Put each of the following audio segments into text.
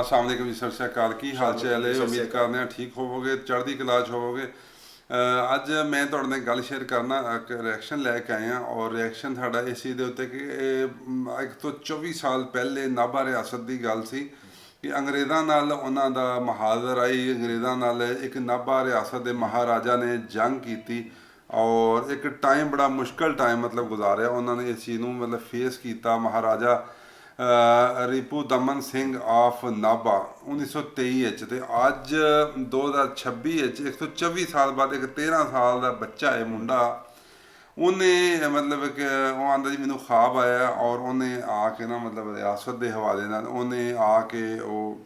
ਅਸਲਾਮ ਅਲੈਕੁਮ ਜੀ ਸਤਿ ਸ਼੍ਰੀ ਅਕਾਲ ਕੀ ਹਾਲ ਚਾਲ ਹੈ? ਉਮੀਦ। ਕਰਦੇ ਹਾਂ ਠੀਕ ਹੋਵੋਗੇ ਚੜ੍ਹਦੀ ਕਲਾ 'ਚ ਹੋਵੋਗੇ। ਅੱਜ ਮੈਂ ਤੁਹਾਡੇ ਨਾਲ ਗੱਲ ਸ਼ੇਅਰ ਕਰਨਾ ਇੱਕ ਰਿਐਕਸ਼ਨ ਲੈ ਕੇ ਆਇਆ ਔਰ ਰਿਐਕਸ਼ਨ ਸਾਡਾ ਇਸ ਦੇ ਉੱਤੇ ਕਿ ਇੱਕ ਤੋਂ 24 ਸਾਲ ਪਹਿਲੇ ਨਾਭਾ ਰਿਆਸਤ ਦੀ ਗੱਲ ਸੀ ਕਿ ਅੰਗਰੇਜ਼ਾਂ ਨਾਲ ਉਹਨਾਂ ਦਾ ਮਹਾਦਰ ਆਈ ਅੰਗਰੇਜ਼ਾਂ ਨਾਲ ਇੱਕ ਨਾਭਾ ਰਿਆਸਤ ਦੇ ਮਹਾਰਾਜਾ ਨੇ ਜੰਗ ਕੀਤੀ ਔਰ ਇੱਕ ਟਾਈਮ ਬੜਾ ਮੁਸ਼ਕਲ ਟਾਈਮ ਮਤਲਬ ਗੁਜ਼ਾਰਿਆ। ਉਹਨਾਂ ਨੇ ਇਸ ਚੀਜ਼ ਨੂੰ ਮਤਲਬ ਫੇਸ ਕੀਤਾ। ਮਹਾਰਾਜਾ ਰਿਪੂ ਦਮਨ ਸਿੰਘ ਆਫ ਨਾਭਾ 1923 ਵਿੱਚ ਤੇ ਅੱਜ 2026 ਵਿੱਚ 124 ਸਾਲ ਬਾਅਦ ਇੱਕ 13 ਸਾਲ ਦਾ ਬੱਚਾ ਹੈ ਮੁੰਡਾ। ਉਹਨੇ ਮਤਲਬ ਕਿ ਉਹ ਆਂਦਾ ਜੀ ਮੈਨੂੰ ਖਾਬ ਆਇਆ ਔਰ ਉਹਨੇ ਆ ਕੇ ਨਾ ਮਤਲਬ ਰਿਆਸਤ ਦੇ ਹਵਾਲੇ ਨਾਲ ਉਹਨੇ ਆ ਕੇ ਉਹ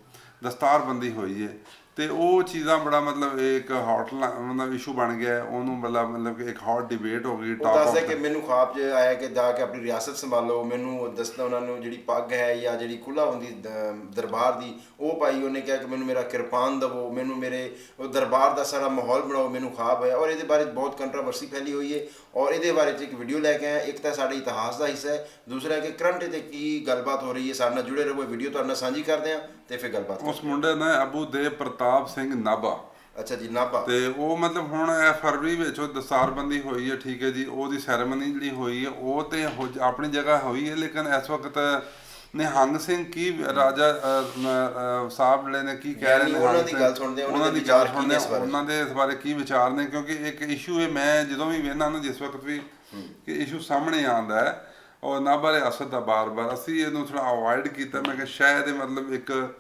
ਦਸਤਾਰਬੰਦੀ ਹੋਈ ਹੈ। ਤੇ ਉਹ ਚੀਜ਼ਾਂ ਬੜਾ ਮਤਲਬ ਇੱਕ ਹੌਟ ਮਤਲਬ ਇਸ਼ੂ ਬਣ ਗਿਆ। ਉਹਨੂੰ ਮਤਲਬ ਮਤਲਬ ਕਿ ਇੱਕ ਹੌਟ ਡਿਬੇਟ ਹੋ ਗਈ ਦੱਸਦੇ of ਕਿ ਮੈਨੂੰ ਖਾਬ 'ਚ ਆਇਆ ਕਿ ਜਾ ਕੇ ਆਪਣੀ ਰਿਆਸਤ ਸੰਭਾਲੋ ਮੈਨੂੰ ਦੱਸਦਾ ਉਹਨਾਂ ਨੂੰ ਜਿਹੜੀ ਪੱਗ ਹੈ ਜਾਂ ਜਿਹੜੀ ਕੁਲਾ ਹੁੰਦੀ ਦਰਬਾਰ ਦੀ ਉਹ ਪਾਈ ਉਹਨੇ ਕਿਹਾ ਕਿ ਮੈਨੂੰ ਮੇਰਾ ਕਿਰਪਾਨ ਦਵੋ ਮੈਨੂੰ ਮੇਰੇ ਉਹ ਦਰਬਾਰ ਦਾ ਸਾਰਾ ਮਾਹੌਲ ਬਣਾਓ ਮੈਨੂੰ ਖਾਬ ਹੈ। ਔਰ ਇਹਦੇ ਬਾਰੇ ਬਹੁਤ ਕੰਟਰੋਵਰਸੀ ਫੈਲੀ ਹੋਈ ਹੈ। ਔਰ ਇਹਦੇ ਬਾਰੇ 'ਚ ਇੱਕ ਵੀਡੀਓ ਲੈ ਕੇ ਆਇਆ। ਇੱਕ ਤਾਂ ਸਾਡੇ ਇਤਿਹਾਸ ਦਾ ਹਿੱਸਾ ਹੈ। ਦੂਸਰਾ ਕਿ ਕਰੰਟ ਤੇ ਕੀ ਗੱਲਬਾਤ ਹੋ ਰਹੀ ਹੈ। ਸਾਡੇ ਨਾਲ ਜੁੜੇ ਰਹੋ ਵੀਡੀਓ ਤੁਹਾਡੇ ਨਾਲ ਸਾਂਝੀ ਕਰਦੇ ਹਾਂ। ਤੇ ਫਿਰ ਗੱਲਬਾਤ ਉਸ ਮੁੰਡੇ ਨਾਂ ਅਬੂ ਦੇ ਪ੍ਰਤਾਪ ਸਿੰਘ ਨਾਭਾ। ਅੱਛਾ ਜੀ ਨਾਭਾ। ਤੇ ਉਹ ਮਤਲਬ ਹੁਣ ਇਹ ਫਰਵਰੀ ਵਿੱਚ ਉਹ ਦਸਤਾਰਬੰਦੀ ਹੋਈ ਹੈ ਠੀਕ ਹੈ ਜੀ ਉਹਦੀ ਸੈਰੇਮਨੀ ਜਿਹੜੀ ਹੋਈ ਹੈ ਉਹ ਤੇ ਆਪਣੀ ਜਗ੍ਹਾ ਹੋਈ ਹੈ ਲੇਕਿਨ ਇਸ ਵਕਤ ਨਿਹੰਗ ਸਿੰਘ ਕੀ ਰਾਜਾ ਸਾਹਿਬ ਜਿਹੜੇ ਨੇ ਕੀ ਕਹਿ ਰਹੇ ਨੇ ਉਹਨਾਂ ਦੀ? ਗੱਲ ਸੁਣਦੇ ਉਹਨਾਂ ਦੇ ਵਿਚਾਰ ਸੁਣਦੇ? ਉਹਨਾਂ ਦੇ ਇਸ ਬਾਰੇ ਕੀ ਵਿਚਾਰ ਨੇ? ਕਿਉਂਕਿ ਇੱਕ ਇਸ਼ੂ ਹੈ ਮੈਂ ਜਦੋਂ ਵੀ ਵੇਖਦਾ ਨਾ ਜਿਸ ਵਕਤ ਵੀ ਕਿ ਇਸ਼ੂ ਸਾਹਮਣੇ ਆਉਂਦਾ ਹੈ ਔਰ ਨਾਭਾ ਰਿਆਸਤ ਦਾ ਬਾਰ-ਬਾਰ ਅਸੀਂ ਇਹਨੂੰ ਥੋੜਾ ਅਵੋਇਡ ਕੀਤਾ। ਮੈਂ ਕਿ ਸ਼ਾਇਦ ਇਹ ਮਤਲਬ ਇੱਕ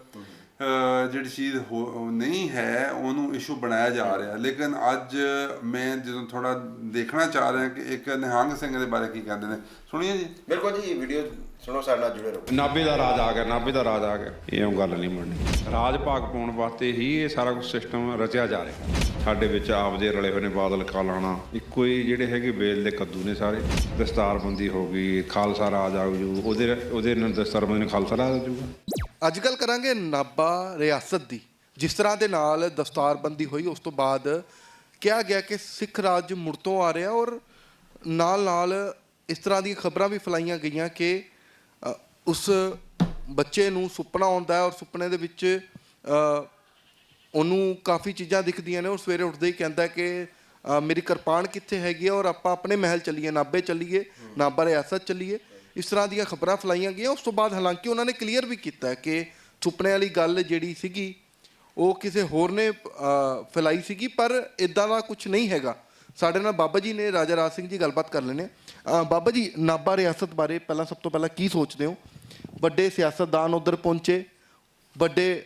ਜਿਹੜੀ ਚੀਜ਼ ਹੋ- ਨਹੀਂ ਹੈ, ਉਹਨੂੰ ਇਸ਼ੂ ਬਣਾਇਆ ਜਾ ਰਿਹਾ। ਲੇਕਿਨ ਅੱਜ ਮੈਂ ਜਦੋਂ ਥੋੜਾ ਦੇਖਣਾ ਚਾਹ ਰਿਹਾ ਕਿ ਇੱਕ ਨਿਹੰਗ ਸਿੰਘ ਦੇ ਬਾਰੇ ਕੀ ਕਹਿੰਦੇ ਨੇ। ਸੁਣੀਏ ਜੀ। ਬਿਲਕੁਲ ਜੀ ਵੀਡੀਓ ਸੁਣੋ ਸਾਡੇ ਨਾਲ ਜੁੜੇ ਰਹੋ। ਨਾਭੇ ਦਾ ਰਾਜ ਆ ਗਿਆ ਨਾਭੇ ਦਾ ਰਾਜ ਆ ਗਿਆ। ਇਹ ਉਹ ਗੱਲ ਨਹੀਂ ਬਣਨੀ। ਰਾਜ ਭਾਗ ਪਾਉਣ ਵਾਸਤੇ ਹੀ ਇਹ ਸਾਰਾ ਕੁਝ ਸਿਸਟਮ ਰਚਿਆ ਜਾ ਰਿਹਾ। ਸਾਡੇ ਵਿੱਚ ਆਪਦੇ ਰਲੇ ਹੋਏ ਨੇ ਬਾਦਲ ਕਾਲਾਣਾ ਇੱਕੋ ਹੀ ਜਿਹੜੇ ਹੈਗੇ ਬੇਲ ਦੇ ਕੱਦੂ ਨੇ ਸਾਰੇ। ਦਸਤਾਰਬੰਦੀ ਹੋ ਗਈ ਖਾਲਸਾ ਰਾਜ ਆ ਜੂ ਉਹਦੇ ਉਹਦੇ ਨਾਲ ਦਸਤਾਰਬੰਦੀ ਨਾਲ ਖਾਲਸਾ ਰਾਜ ਆ ਜੂਗਾ ਅੱਜ ਕੱਲ ਕਰਾਂਗੇ ਨਾਭਾ ਰਿਆਸਤ ਦੀ। ਜਿਸ ਤਰ੍ਹਾਂ ਦੇ ਨਾਲ ਦਸਤਾਰਬੰਦੀ ਹੋਈ ਉਸ ਤੋਂ ਬਾਅਦ ਕਿਹਾ ਗਿਆ ਕਿ ਸਿੱਖ ਰਾਜ ਮੁੜ ਤੋਂ ਆ ਰਿਹਾ ਔਰ ਨਾਲ ਨਾਲ ਇਸ ਤਰ੍ਹਾਂ ਦੀਆਂ ਖਬਰਾਂ ਵੀ ਫੈਲਾਈਆਂ ਗਈਆਂ ਕਿ ਉਸ ਬੱਚੇ ਨੂੰ ਸੁਪਨਾ ਆਉਂਦਾ ਔਰ ਸੁਪਨੇ ਦੇ ਵਿੱਚ ਉਹਨੂੰ ਕਾਫੀ ਚੀਜ਼ਾਂ ਦਿਖਦੀਆਂ ਨੇ। ਉਹ ਸਵੇਰੇ ਉੱਠਦੇ ਹੀ ਕਹਿੰਦਾ ਕਿ ਮੇਰੀ ਕਿਰਪਾਨ ਕਿੱਥੇ ਹੈਗੀ ਹੈ ਔਰ ਆਪਾਂ ਆਪਣੇ ਮਹਿਲ ਚੱਲੀਏ ਨਾਭੇ ਚੱਲੀਏ ਨਾਭਾ ਰਿਆਸਤ ਚੱਲੀਏ। ਇਸ ਤਰ੍ਹਾਂ ਦੀਆਂ ਖਬਰਾਂ ਫੈਲਾਈਆਂ ਗਈਆਂ। ਉਸ ਤੋਂ ਬਾਅਦ ਹਾਲਾਂਕਿ ਉਹਨਾਂ ਨੇ ਕਲੀਅਰ ਵੀ ਕੀਤਾ ਕਿ ਸੁਪਨੇ ਵਾਲੀ ਗੱਲ ਜਿਹੜੀ ਸੀਗੀ ਉਹ ਕਿਸੇ ਹੋਰ ਨੇ ਅ, ਫੈਲਾਈ ਸੀਗੀ ਪਰ ਇਦਾਂ ਦਾ ਕੁਝ ਨਹੀਂ ਹੈਗਾ। ਸਾਡੇ ਨਾਲ ਬਾਬਾ ਜੀ ਨੇ ਰਾਜਾ ਰਾਜ ਸਿੰਘ ਜੀ ਗੱਲਬਾਤ ਕਰ ਲੈਣੇ ਬਾਬਾ ਜੀ ਨਾਭਾ ਰਿਆਸਤ ਬਾਰੇ ਪਹਿਲਾਂ ਸਭ ਤੋਂ ਪਹਿਲਾਂ ਕੀ ਸੋਚਦੇ ਹੋ? ਵੱਡੇ ਸਿਆਸਤਦਾਨ ਉਧਰ ਪਹੁੰਚੇ, ਵੱਡੇ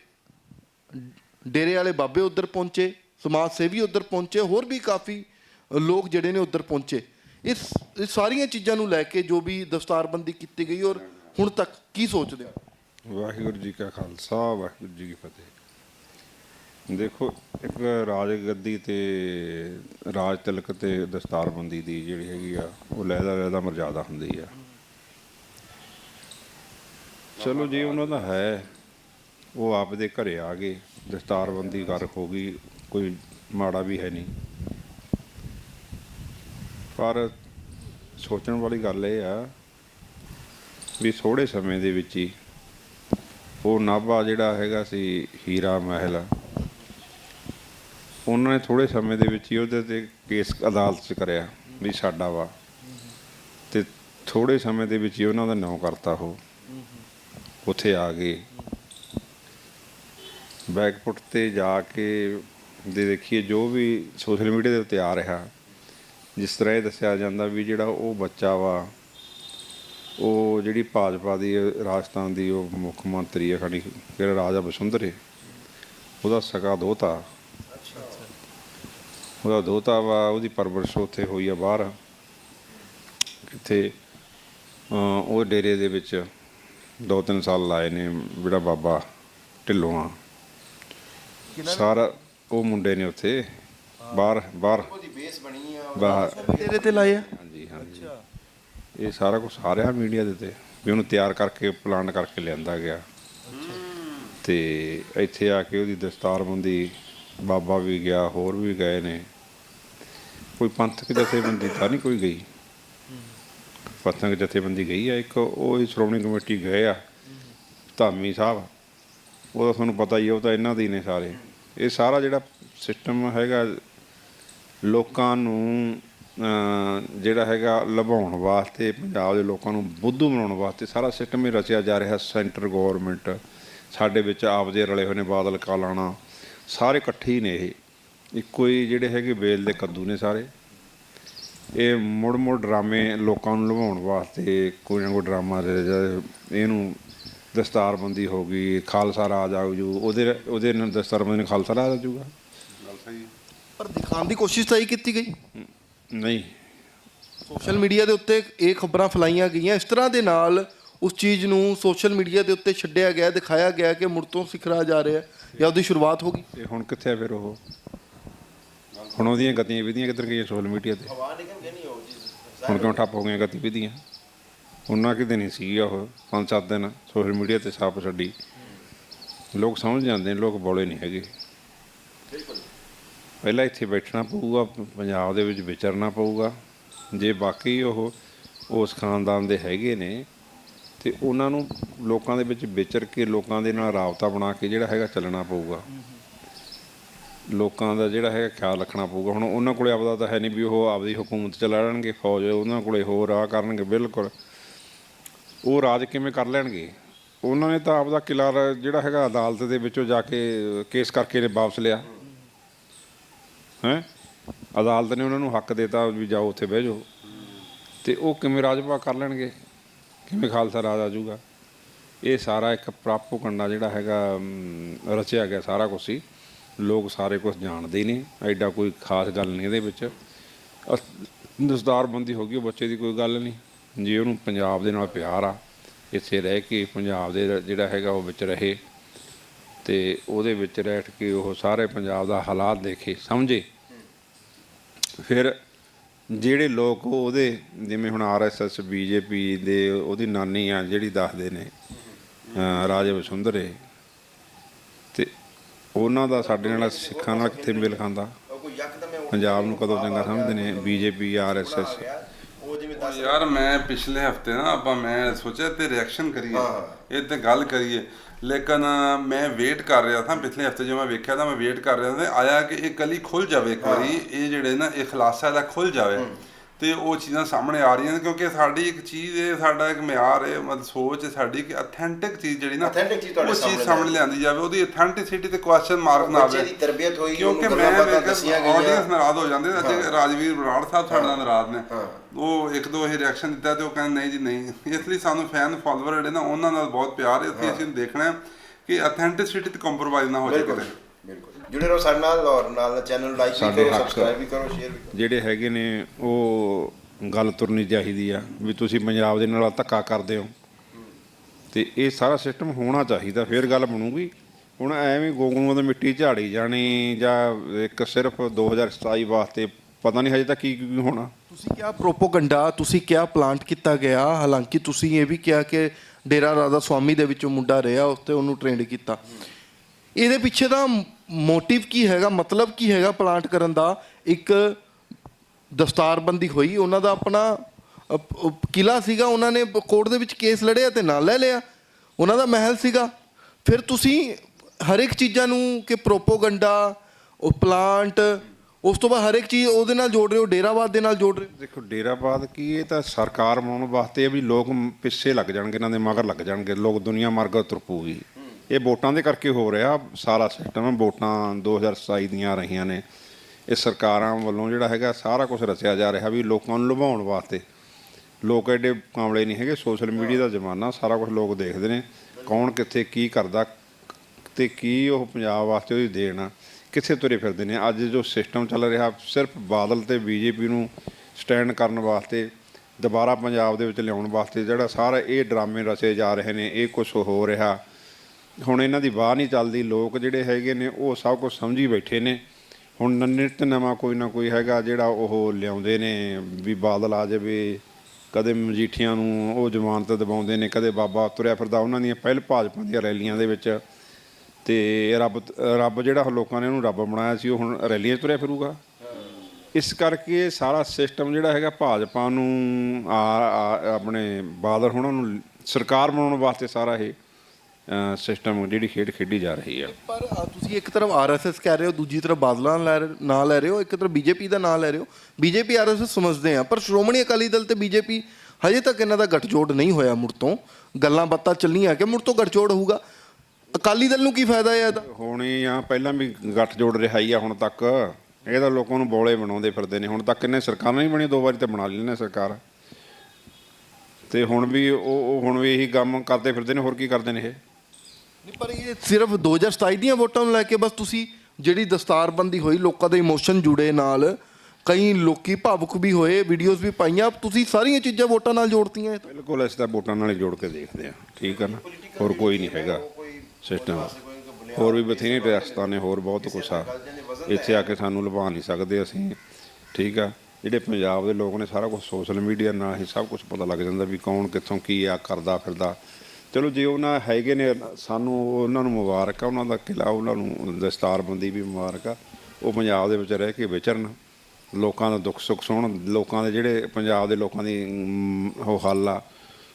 ਡੇਰੇ ਵਾਲੇ ਬਾਬੇ ਉਧਰ ਪਹੁੰਚੇ, ਸਮਾਜ ਸੇਵੀ ਉਧਰ ਪਹੁੰਚੇ, ਹੋਰ ਵੀ ਕਾਫੀ ਲੋਕ ਜਿਹੜੇ ਨੇ ਉਧਰ ਪਹੁੰਚੇ। ਇਸ, ਇਹ ਸਾਰੀਆਂ ਚੀਜ਼ਾਂ ਨੂੰ ਲੈ ਕੇ ਜੋ ਵੀ ਦਸਤਾਰਬੰਦੀ ਕੀਤੀ ਗਈ ਔਰ ਹੁਣ ਤੱਕ ਕੀ ਸੋਚਦੇ ਹੋ? ਵਾਹਿਗੁਰੂ ਜੀ ਕਾ ਖਾਲਸਾ, ਵਾਹਿਗੁਰੂ ਜੀ ਕੀ ਫਤਿਹ। ਦੇਖੋ, ਇੱਕ ਰਾਜ ਗੱਦੀ ਤੇ ਰਾਜ ਤਿਲਕ ਤੇ ਦਸਤਾਰਬੰਦੀ ਦੀ ਜਿਹੜੀ ਹੈਗੀ ਆ, ਉਹ ਲਹਿਦਾ ਲਹਿਦਾ ਮਰਜ਼ਾਦਾ ਹੁੰਦੀ ਆ। ਚਲੋ ਜੀ ਉਹਨਾਂ ਦਾ ਹੈ, ਉਹ ਆਪਦੇ ਘਰੇ ਆ ਗਏ, ਦਸਤਾਰਬੰਦੀ ਕਰ ਹੋ ਗਈ, ਕੋਈ ਮਾੜਾ ਵੀ ਹੈ ਨਹੀਂ। ਪਰ ਸੋਚਣ ਵਾਲੀ ਗੱਲ ਇਹ ਆ ਵੀ ਥੋੜੇ ਸਮੇਂ ਦੇ ਵਿੱਚ ਹੀ ਉਹ ਨਾਭਾ ਜਿਹੜਾ ਹੈਗਾ ਸੀ ਹੀਰਾ ਮਹਿਲ, ਉਹਨਾਂ ਨੇ ਥੋੜੇ ਸਮੇਂ ਦੇ ਵਿੱਚ ਹੀ ਉਹਦੇ ਤੇ ਕੇਸ ਅਦਾਲਤ 'ਚ ਕਰਿਆ ਵੀ ਸਾਡਾ ਵਾ। ਤੇ ਥੋੜੇ ਸਮੇਂ ਦੇ ਵਿੱਚ ਹੀ ਉਹਨਾਂ ਦਾ ਨਾਂ ਕਰਤਾ ਉਹ। ਉੱਥੇ ਆ ਗਏ। ਬੈਕਪੁੱਟ ਤੇ ਜਾ ਕੇ ਦੇ ਦੇਖੀਏ, ਜੋ ਵੀ ਸੋਸ਼ਲ ਮੀਡੀਆ ਦੇ ਉੱਤੇ ਆ ਰਿਹਾ, ਜਿਸ ਤਰ੍ਹਾਂ ਇਹ ਦੱਸਿਆ ਜਾਂਦਾ ਵੀ ਜਿਹੜਾ ਉਹ ਬੱਚਾ ਵਾ, ਉਹ ਜਿਹੜੀ ਭਾਜਪਾ ਦੀ, ਰਾਜਸਥਾਨ ਦੀ ਉਹ ਮੁੱਖ ਮੰਤਰੀ ਆ ਖਣੀ ਜਿਹੜਾ ਰਾਜਾ ਬਸੁੰਦਰੇ ਉਹਦਾ ਸਕਾ ਦੋਤਾ। ਉਹਦਾ ਦੋਤਾ ਵਾ, ਉਹਦੀ ਪਰਵਰਿਸ਼ ਉੱਥੇ ਹੋਈ ਆ ਬਾਹਰ, ਕਿੱਥੇ ਉਹ ਡੇਰੇ ਦੇ ਵਿੱਚ। ਦੋ ਤਿੰਨ ਸਾਲ ਲਾਏ ਨੇ ਜਿਹੜਾ ਬਾਬਾ ਢਿੱਲੋਂ ਆ। ਸਾਰਾ ਉਹ ਮੁੰਡੇ ਨੇ ਉੱਥੇ ਬਾਹਰ ਬਾਹਰ। ਉਹਦੀ ਬੇਸ ਬਣੀ ਆ ਬਾਹਰ। ਤੇਰੇ ਤੇ ਲਾਏ ਆ? ਹਾਂਜੀ ਹਾਂਜੀ। ਇਹ ਸਾਰਾ ਕੁਝ ਆ ਰਿਹਾ ਮੀਡੀਆ ਦੇ ਤੇ ਵੀ ਉਹਨੂੰ ਤਿਆਰ ਕਰਕੇ ਪਲਾਨ ਕਰਕੇ ਲਿਆਂਦਾ ਗਿਆ। ਤੇ ਇੱਥੇ ਆ ਕੇ ਉਹਦੀ ਦਸਤਾਰਬੰਦੀ ਬਾਬਾ ਵੀ ਗਿਆ ਹੋਰ ਵੀ ਗਏ ਨੇ। ਕੋਈ ਪੰਥਕ ਜਥੇਬੰਦੀ ਤਾਂ ਨਹੀਂ ਕੋਈ ਗਈ। ਪੰਥਕ ਜਥੇਬੰਦੀ ਗਈ ਆ, ਇੱਕ ਉਹ ਹੀ ਸ਼੍ਰੋਮਣੀ ਕਮੇਟੀ ਗਏ ਆ, ਧਾਮੀ ਸਾਹਿਬ। ਉਹ ਤਾਂ ਤੁਹਾਨੂੰ ਪਤਾ ਹੀ ਹੈ ਉਹ ਤਾਂ ਇਹਨਾਂ ਦੇ ਹੀ ਨੇ ਸਾਰੇ। ਇਹ ਸਾਰਾ ਜਿਹੜਾ ਸਿਸਟਮ ਹੈਗਾ, ਲੋਕਾਂ ਨੂੰ ਜਿਹੜਾ ਹੈਗਾ ਲਭਾਉਣ ਵਾਸਤੇ, ਪੰਜਾਬ ਦੇ ਲੋਕਾਂ ਨੂੰ ਬੁੱਧੂ ਬਣਾਉਣ ਵਾਸਤੇ ਸਾਰਾ ਸਿਸਟਮ ਹੀ ਰਚਿਆ ਜਾ ਰਿਹਾ, ਸੈਂਟਰ ਗਵਰਨਮੈਂਟ ਸਾਡੇ ਵਿੱਚ ਆਪਦੇ ਰਲੇ ਹੋਏ ਨੇ ਬਾਦਲ ਕਾਲਾਣਾ, ਸਾਰੇ ਇਕੱਠੇ ਹੀ ਨੇ ਇਹ। ਇੱਕੋ ਹੀ ਜਿਹੜੇ ਹੈਗੇ ਬੇਲ ਦੇ ਕੱਦੂ ਨੇ ਸਾਰੇ। ਇਹ ਮੁੜ ਮੁੜ ਡਰਾਮੇ ਲੋਕਾਂ ਨੂੰ ਲੁਭਾਉਣ ਵਾਸਤੇ ਕੋਈ ਨਾ ਕੋਈ ਡਰਾਮਾ ਦੇ ਜਾਂ ਇਹਨੂੰ ਦਸਤਾਰਬੰਦੀ ਹੋ ਗਈ ਖਾਲਸਾ ਰਾਜ ਆ ਜੂ ਉਹਦੇ ਉਹਦੇ ਨਾਲ ਦਸਤਾਰਬੰਦੀ ਨਾਲ ਖਾਲਸਾ ਰਾਜ ਆ ਜਾਊਗਾ ਗੱਲ ਸਹੀ ਹੈ। ਪਰ ਦਿਖਾਉਣ ਦੀ ਕੋਸ਼ਿਸ਼ ਤਾਂ ਹੀ ਕੀਤੀ ਗਈ? ਨਹੀਂ। ਸੋਸ਼ਲ ਮੀਡੀਆ ਦੇ ਉੱਤੇ ਇਹ ਖਬਰਾਂ ਫਲਾਈਆਂ ਗਈਆਂ। ਇਸ ਤਰ੍ਹਾਂ ਦੇ ਨਾਲ ਉਸ ਚੀਜ਼ ਨੂੰ ਸੋਸ਼ਲ ਮੀਡੀਆ ਦੇ ਉੱਤੇ ਛੱਡਿਆ ਗਿਆ ਦਿਖਾਇਆ ਗਿਆ ਕਿ ਮੁੜ ਤੋਂ ਸਿੱਖ ਰਾਜ ਆ ਰਿਹਾ ਜਾਂ ਉਹਦੀ ਸ਼ੁਰੂਆਤ ਹੋ ਗਈ। ਤੇ ਹੁਣ ਕਿੱਥੇ ਆ ਫਿਰ ਉਹ? ਹੁਣ ਉਹਦੀਆਂ ਗਤੀਆਂ ਵਿਧੀਆਂ ਕਿੱਧਰ ਗਈਆਂ ਸੋਸ਼ਲ ਮੀਡੀਆ ਤੇ? ਹਵਾ ਨਿਕਲ ਗਈ ਨਹੀਂ ਹੋ ਜੀ ਹੁਣ ਕਿਉਂ ਠੱਪ ਹੋ ਗਈਆਂ ਗਤੀਵਿਧੀਆਂ? ਉਹਨਾਂ ਕਿਤੇ ਨਹੀਂ ਸੀ ਉਹ ਪੰਜ ਸੱਤ ਦਿਨ ਸੋਸ਼ਲ ਮੀਡੀਆ ਤੇ ਸਾਪ ਛੱਡੀ। ਲੋਕ ਸਮਝ ਜਾਂਦੇ ਨੇ, ਲੋਕ ਬੋਲੇ ਨਹੀਂ ਹੈਗੇ। ਪਹਿਲਾਂ ਇੱਥੇ ਬੈਠਣਾ ਪਊਗਾ, ਪੰਜਾਬ ਦੇ ਵਿੱਚ ਵਿਚਰਨਾ ਪਊਗਾ। ਜੇ ਬਾਕੀ ਉਹ, ਉਸ ਖਾਨਦਾਨ ਦੇ ਹੈਗੇ ਨੇ, ਤੇ ਉਹਨਾਂ ਨੂੰ ਲੋਕਾਂ ਦੇ ਵਿੱਚ ਵਿਚਰ ਕੇ, ਲੋਕਾਂ ਦੇ ਨਾਲ ਰਾਬਤਾ ਬਣਾ ਕੇ ਜਿਹੜਾ ਹੈਗਾ ਚੱਲਣਾ ਪਊਗਾ। ਲੋਕਾਂ ਦਾ ਜਿਹੜਾ ਹੈਗਾ ਖਿਆਲ ਰੱਖਣਾ ਪਊਗਾ। ਹੁਣ ਉਹਨਾਂ ਕੋਲੇ ਆਪਦਾ ਤਾਂ ਹੈ ਨਹੀਂ ਵੀ ਉਹ ਆਪਦੀ ਹਕੂਮਤ ਚਲਾ ਲੈਣਗੇ, ਫੌਜ ਉਹਨਾਂ ਕੋਲੇ ਹੋਰ ਆ ਕਰਨਗੇ, ਬਿਲਕੁਲ। ਉਹ ਰਾਜ ਕਿਵੇਂ ਕਰ ਲੈਣਗੇ? ਉਹਨਾਂ ਨੇ ਤਾਂ ਆਪਦਾ ਕਿਲਾ ਜਿਹੜਾ ਹੈਗਾ ਅਦਾਲਤ ਦੇ ਵਿੱਚੋਂ ਜਾ ਕੇ ਕੇਸ ਕਰਕੇ ਨੇ ਵਾਪਸ ਲਿਆ। ਹੈ? ਅਦਾਲਤ ਨੇ ਉਹਨਾਂ ਨੂੰ ਹੱਕ ਦਿੱਤਾ ਵੀ ਜਾਓ, ਉੱਥੇ ਬਹਿ ਜਾਓ। ਤੇ ਉਹ ਕਿਵੇਂ ਰਾਜਪਾ ਕਰ ਲੈਣਗੇ? ਕਿਵੇਂ ਖਾਲਸਾ ਰਾਜ ਆ ਜਾਊਗਾ? ਇਹ ਸਾਰਾ ਇੱਕ ਪ੍ਰਾਪੋਗੰਡਾ ਜਿਹੜਾ ਹੈਗਾ ਰਚਿਆ ਗਿਆ ਸਾਰਾ ਕੁਝ ਸੀ। ਲੋਕ ਸਾਰੇ ਕੁਝ ਜਾਣਦੇ ਹੀ ਨੇ, ਐਡਾ ਕੋਈ ਖਾਸ ਗੱਲ ਨਹੀਂ ਇਹਦੇ ਵਿੱਚ। ਅਸ- ਦਸਤਾਰਬੰਦੀ ਹੋ ਗਈ, ਉਹ ਬੱਚੇ ਦੀ ਕੋਈ ਗੱਲ ਨਹੀਂ। ਜੇ ਉਹਨੂੰ ਪੰਜਾਬ ਦੇ ਨਾਲ ਪਿਆਰ ਆ, ਇੱਥੇ ਰਹਿ ਕੇ ਪੰਜਾਬ ਦੇ ਜਿਹੜਾ ਹੈਗਾ ਉਹ ਵਿੱਚ ਰਹੇ, ਤੇ ਉਹਦੇ ਵਿੱਚ ਰਹਿ ਕੇ ਉਹ ਸਾਰੇ ਪੰਜਾਬ ਦਾ ਹਾਲਾਤ ਦੇਖੇ, ਸਮਝੇ। ਫਿਰ ਜਿਹੜੇ ਲੋਕ ਉਹਦੇ, ਜਿਵੇਂ ਹੁਣ ਆਰਐਸਐਸ ਬੀਜੇਪੀ ਦੇ ਉਹਦੀ ਨਾਨੀ ਆ ਜਿਹੜੀ ਦੱਸਦੇ ਨੇ ਰਾਜੇ ਵਸੁੰਧਰੇ ਉਹਨਾਂ ਦਾ ਸਾਡੇ ਨਾਲ ਸਿੱਖਾਂ ਨਾਲ ਕਿੱਥੇ ਮੇਲ ਖਾਂਦਾ? ਪੰਜਾਬ ਨੂੰ ਕਦੋਂ ਚੰਗਾ ਸਮਝਦੇ ਨੇ? ਬੀਜੇਪੀ ਆਰਐਸਐਸ ਉਹ ਜਿਵੇਂ ਦੱਸ ਯਾਰ ਮੈਂ ਪਿਛਲੇ ਹਫ਼ਤੇ ਨਾ ਆਪਾਂ ਮੈਂ ਸੋਚਿਆ ਤੇ ਰਿਐਕਸ਼ਨ ਕਰੀਏ। ਇਹ ਤੇ ਗੱਲ ਕਰੀਏ। ਲੇਕਿਨ ਮੈਂ ਵੇਟ ਕਰ ਰਿਹਾ ਥਾ ਪਿਛਲੇ ਹਫ਼ਤੇ ਜਦੋਂ ਮੈਂ ਵੇਖਿਆ ਤਾਂ ਮੈਂ ਵੇਟ ਕਰ ਰਿਹਾ ਸੀ ਆਇਆ ਕਿ ਇਹ ਕਲੀ ਖੁੱਲ ਜਾਵੇ ਇੱਕ ਵਾਰੀ। ਇਹ ਜਿਹੜੇ ਨਾ ਇਹ ਖੁਲਾਸਾ ਦਾ ਖੁੱਲ ਜਾਵੇ। ਤੇ ਉਹ ਚੀਜ਼ਾਂ ਸਾਹਮਣੇ ਆ ਰਹੀਆਂ ਨੇ ਕਿਉਂਕਿ ਸਾਡੀ ਇੱਕ ਚੀਜ਼ ਇਹ ਸਾਡਾ ਇੱਕ ਮਿਆਰ ਹੈ ਮਤਲਬ ਸੋਚ ਹੈ ਸਾਡੀ ਕਿ ਅਥੈਂਟਿਕ ਚੀਜ਼ ਜਿਹੜੀ ਨਾ Authentic ਚੀਜ਼ ਤੁਹਾਡੇ ਉਹ ਚੀਜ਼ ਸਾਹਮਣੇ ਸਾਹਮਣੇ ਲਿਆਂਦੀ। ਜਾਵੇ ਉਹਦੀ ਅਥੈਂਟਿਸਿਟੀ ਤੇ ਕੁਐਸਚਨ ਮਾਰਕ ਨਾ ਬੱਚੇ ਆਵੇ। ਦੀ ਤਰਬੀਅਤ ਹੋਈ ਕਿਉਂਕਿ ਮੈਂ ਆਡੀਅנס ਨਾਰਾਜ਼ ਹੋ ਜਾਂਦੇ। ਅੱਜ ਰਾਜਵੀਰ ਬਰਾੜ ਸਾਹਿਬ ਸਾਡੇ ਨਾਲ ਨਾਰਾਜ਼ ਨੇ। ਹਾਂ। ਉਹ ਇੱਕ ਦੋ ਇਹ ਰਿਐਕਸ਼ਨ ਦਿੱਤਾ ਤੇ ਉਹ ਕਹਿੰਦੇ ਨਹੀਂ ਜੀ ਨਹੀਂ। ਇਸ ਲਈ ਸਾਨੂੰ ਫੈਨ ਫਾਲੋਅਰ ਜਿਹੜੇ ਨਾ ਉਹਨਾਂ ਨਾਲ ਬਹੁਤ ਪਿਆਰ ਹੈ। ਅਸੀਂ ਦੇਖਣਾ ਹੈ ਕਿ ਅਥੈਂਟਿਸਿਟੀ ਤੇ ਕੰਪਰੋਮਾਈਜ਼ ਨਾ ਹੋ ਬਿਲਕੁਲ। ਕਿਤੇ। ਜੁੜੇ ਰਹੋ ਸਾਡੇ ਨਾਲ ਔਰ ਨਾਲ ਚੈਨਲ ਲਾਈਕ ਵੀ ਕਰੋ। ਸਬਸਕ੍ਰਾਈਬ ਵੀ ਕਰੋ ਸ਼ੇਅਰ ਵੀ ਕਰੋ। ਜਿਹੜੇ ਹੈਗੇ ਨੇ ਉਹ ਗੱਲ ਤੁਰਨੀ ਚਾਹੀਦੀ ਆ ਵੀ ਤੁਸੀਂ ਪੰਜਾਬ ਦੇ ਨਾਲ ਧੱਕਾ ਕਰਦੇ ਹੋ। ਤੇ ਇਹ ਸਾਰਾ ਸਿਸਟਮ ਹੋਣਾ ਚਾਹੀਦਾ ਫਿਰ ਗੱਲ ਬਣੂਗੀ। ਹੁਣ ਐਵੇਂ ਗੋਗਨੂਆਂ ਦੀ ਮਿੱਟੀ ਝਾੜੀ ਜਾਣੀ ਜਾਂ ਇੱਕ ਸਿਰਫ 2027 ਵਾਸਤੇ ਪਤਾ ਨਹੀਂ ਹਜੇ ਤੱਕ ਕੀ ਕੀ ਹੋਣਾ। ਤੁਸੀਂ ਕਿਹਾ ਪ੍ਰੋਪੋਗੰਡਾ ਤੁਸੀਂ ਕਿਹਾ ਪਲਾਂਟ ਕੀਤਾ ਗਿਆ ਹਾਲਾਂਕਿ ਤੁਸੀਂ ਇਹ ਵੀ ਕਿਹਾ ਕਿ ਡੇਰਾ ਰਾਧਾ ਸਵਾਮੀ ਦੇ ਵਿੱਚੋਂ ਮੁੰਡਾ ਰਿਹਾ ਉਸ ਤੇ ਉਹਨੂੰ ਟ੍ਰੇਨਡ ਕੀਤਾ। ਇਹਦੇ ਪਿੱਛੇ ਦਾ ਮੋਟਿਵ ਕੀ ਹੈਗਾ ਮਤਲਬ ਕੀ ਹੈਗਾ ਪਲਾਂਟ ਕਰਨ ਦਾ? ਇੱਕ ਦਸਤਾਰਬੰਦੀ ਹੋਈ ਉਹਨਾਂ ਦਾ ਆਪਣਾ ਅ, ਕਿਲਾ ਸੀਗਾ ਉਹਨਾਂ ਨੇ ਕੋਰਟ ਦੇ ਵਿੱਚ ਕੇਸ ਲੜਿਆ ਤੇ ਨਾਲ ਲੈ ਲਿਆ। ਉਹਨਾਂ ਦਾ ਮਹਿਲ ਸੀਗਾ। ਫਿਰ ਤੁਸੀਂ ਹਰ ਇੱਕ ਚੀਜ਼ਾਂ ਨੂੰ ਕਿ ਪ੍ਰੋਪੋਗੰਡਾ ਉਹ ਪਲਾਂਟ ਉਸ ਤੋਂ ਬਾਅਦ ਹਰ ਇੱਕ ਚੀਜ਼ ਉਹਦੇ ਨਾਲ ਜੋੜ ਰਹੇ ਹੋ ਡੇਰਾਬਾਦ ਦੇ ਨਾਲ ਜੋੜ ਰਹੇ ਹੋ? ਦੇਖੋ ਡੇਰਾਬਾਦ ਕੀ ਇਹ ਤਾਂ ਸਰਕਾਰ ਬਣਾਉਣ ਵਾਸਤੇ ਵੀ ਲੋਕ ਪਿੱਛੇ ਲੱਗ ਜਾਣਗੇ ਇਹਨਾਂ ਦੇ ਮਗਰ ਲੱਗ ਜਾਣਗੇ। ਲੋਕ ਦੁਨੀਆ ਮਰਗ ਤੁਰਪੂਗੀ ਇਹ ਵੋਟਾਂ ਦੇ ਕਰਕੇ ਹੋ ਰਿਹਾ ਸਾਰਾ ਸਿਸਟਮ। ਵੋਟਾਂ 2027 ਦੀਆਂ ਰਹੀਆਂ ਨੇ। ਇਹ ਸਰਕਾਰਾਂ ਵੱਲੋਂ ਜਿਹੜਾ ਹੈਗਾ ਸਾਰਾ ਕੁਝ ਰਚਿਆ ਜਾ ਰਿਹਾ ਵੀ ਲੋਕਾਂ ਨੂੰ ਲੁਭਾਉਣ ਵਾਸਤੇ। ਲੋਕ ਐਡੇ ਕਾਮਲੇ ਨਹੀਂ ਹੈਗੇ, ਸੋਸ਼ਲ ਮੀਡੀਆ ਦਾ ਜ਼ਮਾਨਾ, ਸਾਰਾ ਕੁਝ ਲੋਕ ਦੇਖਦੇ ਨੇ। ਕੌਣ ਕਿੱਥੇ ਕੀ ਕਰਦਾ, ਤੇ ਕੀ ਉਹ ਪੰਜਾਬ ਵਾਸਤੇ ਉਹਦੀ ਦੇਣ ਆ, ਕਿੱਥੇ ਤੁਰੇ ਫਿਰਦੇ ਨੇ। ਅੱਜ ਜੋ ਸਿਸਟਮ ਚੱਲ ਰਿਹਾ, ਸਿਰਫ ਬਾਦਲ ਤੇ ਬੀਜੇਪੀ ਨੂੰ ਸਟੈਂਡ ਕਰਨ ਵਾਸਤੇ, ਦੁਬਾਰਾ ਪੰਜਾਬ ਦੇ ਵਿੱਚ ਲਿਆਉਣ ਵਾਸਤੇ ਜਿਹੜਾ ਸਾਰਾ ਇਹ ਡਰਾਮੇ ਰਚੇ ਜਾ ਰਹੇ ਨੇ, ਇਹ ਕੁਝ ਹੋ ਰਿਹਾ। ਹੁਣ ਇਹਨਾਂ ਦੀ ਬਾਹ ਨਹੀਂ ਚੱਲਦੀ, ਲੋਕ ਜਿਹੜੇ ਹੈਗੇ ਨੇ ਉਹ ਸਭ ਕੁਝ ਸਮਝੀ ਬੈਠੇ ਨੇ। ਹੁਣ ਨਿਤ ਨਵਾਂ ਕੋਈ ਨਾ ਕੋਈ ਹੈਗਾ ਜਿਹੜਾ ਉਹ ਲਿਆਉਂਦੇ ਨੇ ਵੀ ਬਾਦਲ ਆ ਜਾਵੇ, ਕਦੇ ਮਜੀਠੀਆਂ ਨੂੰ ਉਹ ਜ਼ਮਾਨਤ ਦਿਵਾਉਂਦੇ ਨੇ, ਕਦੇ ਬਾਬਾ ਤੁਰਿਆ ਫਿਰਦਾ, ਉਹਨਾਂ ਦੀਆਂ ਪਹਿਲ ਭਾਜਪਾ ਦੀਆਂ ਰੈਲੀਆਂ ਦੇ ਵਿੱਚ। ਤੇ ਰੱਬ ਰੱਬ ਜਿਹੜਾ ਲੋਕਾਂ ਨੇ ਉਹਨੂੰ ਰੱਬ ਬਣਾਇਆ ਸੀ, ਉਹ ਹੁਣ ਰੈਲੀਆਂ ਤੁਰਿਆ ਫਿਰੂਗਾ। ਇਸ ਕਰਕੇ ਸਾਰਾ ਸਿਸਟਮ ਜਿਹੜਾ ਹੈਗਾ ਭਾਜਪਾ ਨੂੰ, ਆ- ਆਪਣੇ ਬਾਦਲ ਹੁਣਾਂ ਨੂੰ ਸਰਕਾਰ ਬਣਾਉਣ ਵਾਸਤੇ ਸਾਰਾ ਇਹ ਸਿਸਟਮ ਜਿਹੜੀ ਖੇਡ ਖੇਡੀ ਜਾ ਰਹੀ ਆ ਪਰ ਤੁਸੀਂ ਇੱਕ ਤਰਫ ਆਰਐਸਐਸ ਕਹਿ ਰਹੇ ਹੋ ਦੂਜੀ ਤਰਫ ਬਾਦਲਾਂ ਲੈ ਰਹੇ- ਨਾਂ ਲੈ ਰਹੇ ਹੋ ਇੱਕ ਤਰਫ ਬੀਜੇਪੀ ਦਾ ਨਾਂ ਲੈ ਰਹੇ ਹੋ। ਬੀਜੇਪੀ ਆਰਐਸਐਸ ਸਮਝਦੇ ਆ ਪਰ ਸ਼੍ਰੋਮਣੀ ਅਕਾਲੀ ਦਲ ਤੇ ਬੀਜੇਪੀ ਹਜੇ ਤੱਕ ਇਹਨਾਂ ਦਾ ਗੱਠਜੋੜ ਨਹੀਂ ਹੋਇਆ ਮੁੜ ਤੋਂ। ਗੱਲਾਂ ਬਾਤਾਂ ਚੱਲੀਆਂ ਕਿ ਮੁੜ ਤੋਂ ਗੱਠਜੋੜ ਹੋਊਗਾ। ਅਕਾਲੀ ਦਲ ਨੂੰ ਕੀ ਫਾਇਦਾ ਹੈ ਇਹਦਾ? ਹੋਣੀ ਆ ਪਹਿਲਾਂ ਵੀ ਗੱਠ ਜੋੜ ਰਿਹਾ ਹੀ ਆ ਹੁਣ ਤੱਕ। ਇਹ ਤਾਂ ਲੋਕਾਂ ਨੂੰ ਬੋਲੇ ਬਣਾਉਂਦੇ ਫਿਰਦੇ ਨੇ ਹੁਣ ਤੱਕ ਇਹਨੇ ਸਰਕਾਰਾਂ ਨਹੀਂ ਬਣੀ ਦੋ ਵਾਰੀ ਤਾਂ ਬਣਾ ਲਈ ਨੇ ਸਰਕਾਰ। ਤੇ ਹੁਣ ਵੀ ਉਹ ਹੁਣ ਵੀ ਇਹੀ ਕੰਮ ਕਰਦੇ ਫਿਰਦੇ ਨੇ ਹੋਰ ਕੀ ਕਰਦੇ ਨੇ ਇਹ? ਨਹੀਂ, ਪਰ ਇਹ ਸਿਰਫ 2027 ਦੀਆਂ ਵੋਟਾਂ ਨੂੰ ਲੈ ਕੇ ਬਸ ਤੁਸੀਂ ਜਿਹੜੀ ਦਸਤਾਰਬੰਦੀ ਹੋਈ, ਲੋਕਾਂ ਦੇ ਇਮੋਸ਼ਨ ਜੁੜੇ ਨਾਲ, ਕਈ ਲੋਕੀ ਭਾਵੁਕ ਵੀ ਹੋਏ ਵੀਡੀਓਜ਼ ਵੀ ਪਾਈਆਂ, ਤੁਸੀਂ ਸਾਰੀਆਂ ਚੀਜ਼ਾਂ ਵੋਟਾਂ ਨਾਲ ਜੋੜਤੀਆਂ ਬਿਲਕੁਲ, ਅਸੀਂ ਤਾਂ ਵੋਟਾਂ ਨਾਲ ਹੀ ਜੋੜ ਕੇ ਦੇਖਦੇ ਆ ਠੀਕ ਆ ਨਾ? ਹੋਰ ਕੋਈ ਨਹੀਂ ਹੈਗਾ ਸਿਸਟਮ ਹੋਰ ਵੀ ਬਥੇਰੇ ਰਿਆਸਤਾਂ ਨੇ, ਹੋਰ ਬਹੁਤ ਕੁਛ ਆ। ਇੱਥੇ ਆ ਕੇ ਸਾਨੂੰ ਲੁਭਾ ਨਹੀਂ ਸਕਦੇ ਅਸੀਂ, ਠੀਕ ਆ? ਜਿਹੜੇ ਪੰਜਾਬ ਦੇ ਲੋਕ ਨੇ, ਸਾਰਾ ਕੁਝ ਸੋਸ਼ਲ ਮੀਡੀਆ ਨਾਲ ਹੀ ਸਭ ਕੁਝ ਪਤਾ ਲੱਗ ਜਾਂਦਾ ਵੀ ਕੌਣ ਕਿੱਥੋਂ ਕੀ ਆ, ਕਰਦਾ ਫਿਰਦਾ। ਚਲੋ ਜੇ ਉਹਨਾਂ ਹੈਗੇ ਨੇ, ਸਾਨੂੰ ਉਹਨਾਂ ਨੂੰ ਮੁਬਾਰਕ ਆ, ਉਹਨਾਂ ਦਾ ਕਿਲਾ ਉਹਨਾਂ ਨੂੰ ਦਸਤਾਰਬੰਦੀ ਵੀ ਮੁਬਾਰਕ ਆ। ਉਹ ਪੰਜਾਬ ਦੇ ਵਿੱਚ ਰਹਿ ਕੇ ਵਿਚਰਨ। ਲੋਕਾਂ ਦਾ ਦੁੱਖ ਸੁੱਖ ਸੁਣਨ, ਲੋਕਾਂ ਦੇ ਜਿਹੜੇ ਪੰਜਾਬ ਦੇ ਲੋਕਾਂ ਦੀ ਉਹ ਹੱਲ ਆ,